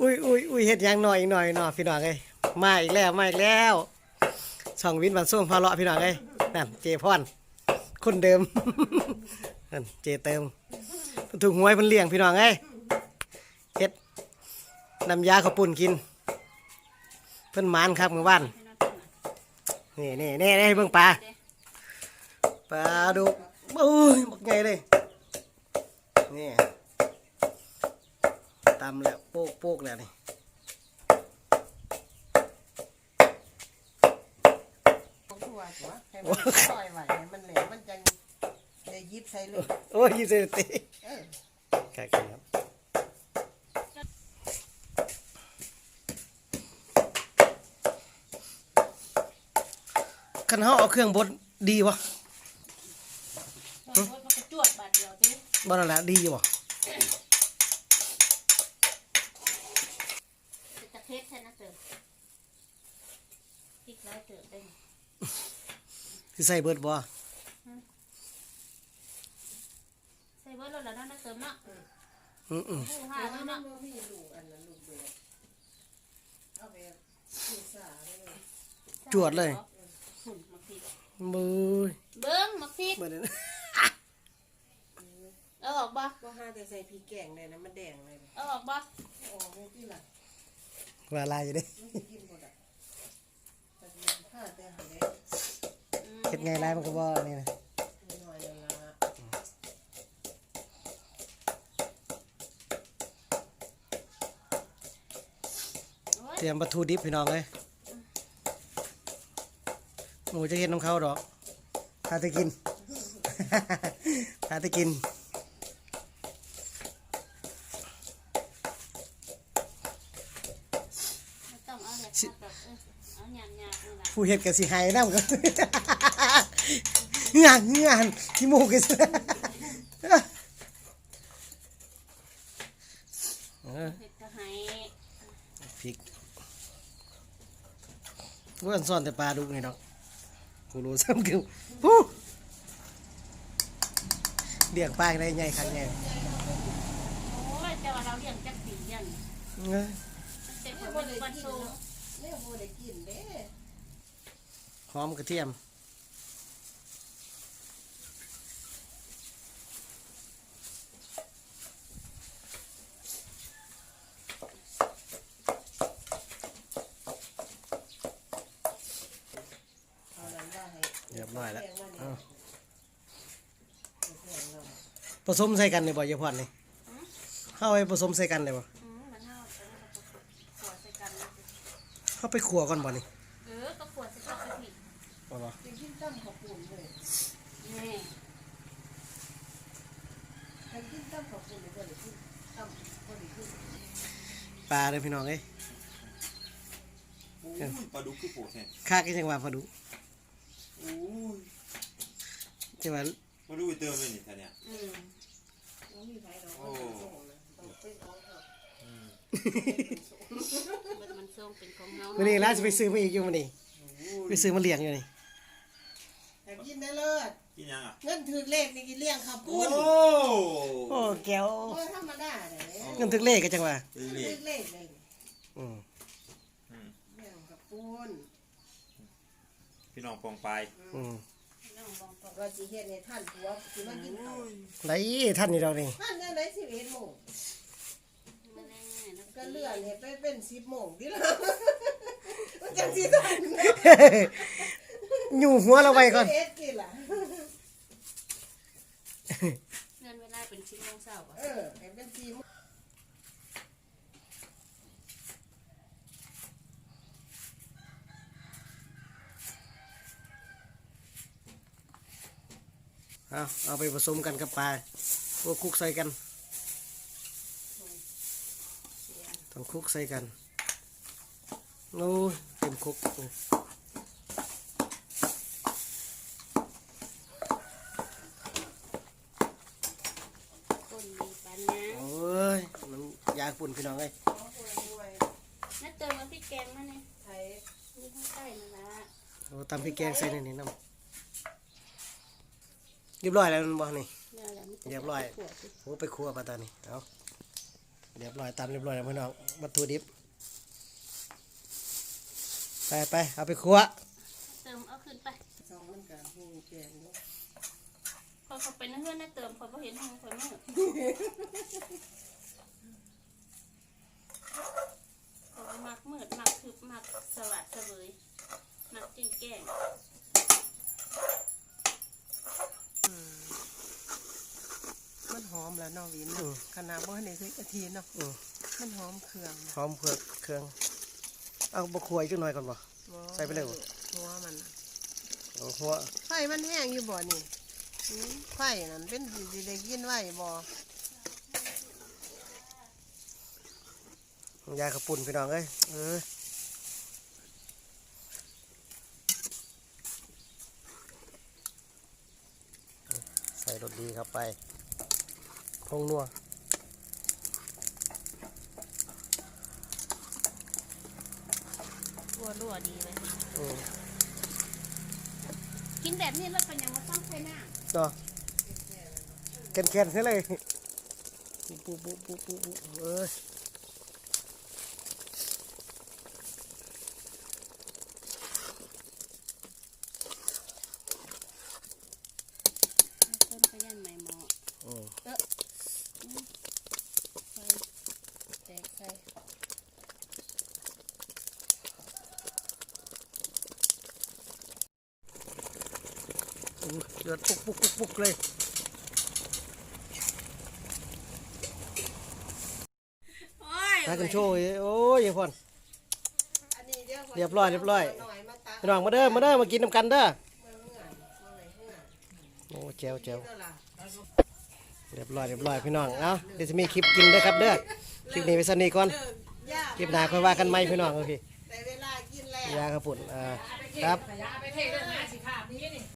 อุ้ยอุ้ยอุ้ยเฮ็ดยังหน่อยอีกหน่อยเนาะพี่น้องเอ้ยมาอีกแล้วมาอีกแล้วช่องวินบันส่งพาเลาะพี่น้องเอ้ยนั่นเจพรคนเดิมนั่นเจเติมถูกหวยเพิ่นเลี้ยงพี่น้องเอ้ยเฮ็ดน้ำยาข้าวปุ่นกิน เพิ่นหมานครับมื้อวานนี่นี่นี่นี่เบิ่งปลาปลาดุกโอ้ยบักใหญ่เลยนี่ำแล้วโป๊กโป๊กแล้วนี่ของทั่วหัวให้มันซอยไว้ให้มันแหลมมันจังได้ยิบใส่เลยโอ้ยยี่สิบตีเออครับครับคันเฮาเอาเครื่องบดดีวะรถมันกระจวดบาดเดียวสิบ่นั่นแหละดีอยู่บ่ จะตะเทศแค่นั้นเติม พริกร้อยเติมได้สิใส่เบิดบ่ใส่เบิร์ดรถแล้วนั่นเติมเนาะอืออือผู้หาแต่แล้วว่ามันเนาะบ่มีลูกอันนั้นลูกเบ็ดเอาแบบลูกสาเลยจวดเลยหุ่นมักพริกมือเบิ้งมักพริกเบิดเลยนะเอาออกบ่ก็หาแต่ใส่พริกแกงเลยนะมันแดงเลยเอาออกบ่โอ้โหที่ล่ะว่าลายอยู่เด้ มันสิกินบ่ได้แต่สิหาแต่หาได้ อืม เฮ็ดไงลายมันก็บ่นี่นะน้อยๆนั่นล่ะโอ้ยเตรียมวัตถุดิบพี่น้องเอ้ยหมูจะเฮ็ดน้ำเขาดอกถ้าจะกินถ้าจะกินไม่ต้องเอาแบบดอก เออเอาหยาบๆนี่ล่ะผู้เฮ็ดก็สิหายน้ำกันงานงานขี้มูกกันเออเผ็ดก็ให้พริกกูอันซ่อนแต่ปลาดุกนี่ดอกกูรู้ซ้ำคือผู้เลี้ยงปลาได้ใหญ่คันใหญ่โอ้ยแต่ว่าเราเลี้ยงจักปีเลี้ยงเออเต็มคนเป็นวัน สูงแม่บ่ได้กินเด้หอมกระเทียมเรียบร้อยแล้วเอาผสมใส่กันเลยบ่อยาพอดนี่เข้าไปผสมใส่กันเลยบ่ อืมมันเท่าแต่ว่าขวดใส่กันนะ เข้าไปขัวก่อนบ่นี่เออก็ขวดใส่กันสิบ่บ่จะกินตั้มข้าวปุ้นเลยนี่ถ้ากินตั้มข้าวปุ้นเลยบ่ได้กินตั้มบ่ได้กินปลาเลยพี่น้องเอ้ยโอ้ยปลาดุกคือโปะแท้ค่าก็จังว่าพอดูโอ้ยจังว่าปลาดุกไปเติมเลยนี่ท่านเนี่ยอืมบ่มีไผดอกโอ้มั นส่งนะต้องไปเอาเถอะมันมันทรงเป็นของเฮามื้อนี้ล่าสิไปซื้อมาอีกอยู่มื้อนี้ไปซื้อมาเลี้ยงอยู่นี่แต่กินได้เลิศกินยังอะเงินถือเลขนี่กินเลี้ยงข้าวโอ้ปุ้นโอ้แก้วโอ้ยธรรมดาเด้เงินถึกเลขก็จังว่าเรื่ถือยอเลขเลยอืมเลี้ยงข้าวปุ้นๆพี่น้องปองปลายอืมน้องบอกก่อนว่าสิเฮ็ดให้ท่านผัวสิมากินข้าวไหนท่านนี่ดอกนี่ท่านได้ไหนสิเฮ็ดโมงมันแน่นะ ก็เลื่อนให้ไปเป็น10โมงดิล่ะมันจังสิทันอยู่หัวเราไว้ก่อนเฮ็ดกินล่ะเงินเวลาเป็นชิ้นโมงเช้าอะเออให้เป็น4โมงเอาเอาไปผสมกันกับปลาโอ้คลุกใส่กัน ต้องคลุกใส่กันโอ้ยเต็มคลุกเลยคนมีปัญญาโอ้ยมันยากปุ่นพี่น้องเอ้ยนัดเติมมาพี่แกงมาเนี่ยไทยนี่ข้างใต้นั่นละโอ้ตำพริกแกงใส่ในนี้น้ำเรียบร้อยแล้วมันบ่นี่ เดี๋ยวแล้วมันจะเรียบร้อยขวดสิโอ้ไปครัวปลาตานี่เอา เรียบร้อยตามเรียบร้อยแล้วพี่น้องวัตถุดิบ ไปไปเอาไปครัวเติมเอาขึ้นไปสองมันกับหูแกงเนาะพอเขาไปนั่งเฮือนนั่งเติมพอบ่เห็นห้องคนมืดเขามักมืดมักทึบมักสวัสดเสวยมักจริงแก่ง มันหอม แล้วเนาะวินเนาะขนาดบ่ให้ถึงอาทีเนาะอืมมันหอมเครื่องหอมเผือกเครื่อง เอาบะครัวอีกจักหน่อยก่อนบ่บ่ใส่ไปเลยบ่หัวมันน่ะเอาหัวไฟมันแห้งอยู่บ่นี่อืมไฟนั่นเป็นสิสิได้กินไว้บ่ยาขาวปุ่นพี่น้องเอ้ยเออใส่รสดีเข้าไป พงนัวรัวรัวๆดีเลยอืมกินแบบนี้แล้วเป็นยังมาต้องใช้หน้าเนาะแข็งๆใช่เลยปุ๊บปุ๊บปุ๊บปุ๊บปุ๊บเอ้ย ต้นขยันใหม่หมอ อืม ใส่แตกใส่ อู้ เดือดปุ๊กปุ๊กปุ๊กปุ๊กเลยโอ้ยถ้ากันโชว์โอ้ยยังพอนอันนี้เดี๋ยวเรียบร้อยเรียบร้อยหน่อยมาตักพี่น้องมาเด้อมาเด้อมากินน้ำกันเด้อเมื่อเมื่อเมื่อไหร่เมื่อโอ้แจ๋วแจ๋ว เมื่อล่ะเรียบร้อยเรียบร้อยพี่น้องเอาเดี๋ยวจะมีคลิปกินเด้อครับเด้อคลิปนี้ไปสนิทก่อนเริ่มยากคลิปหน้าค่อยว่ากันไหมพี่น้องโอเคแต่เวลากินแล้วยาขาวปุ่นอ่าครับ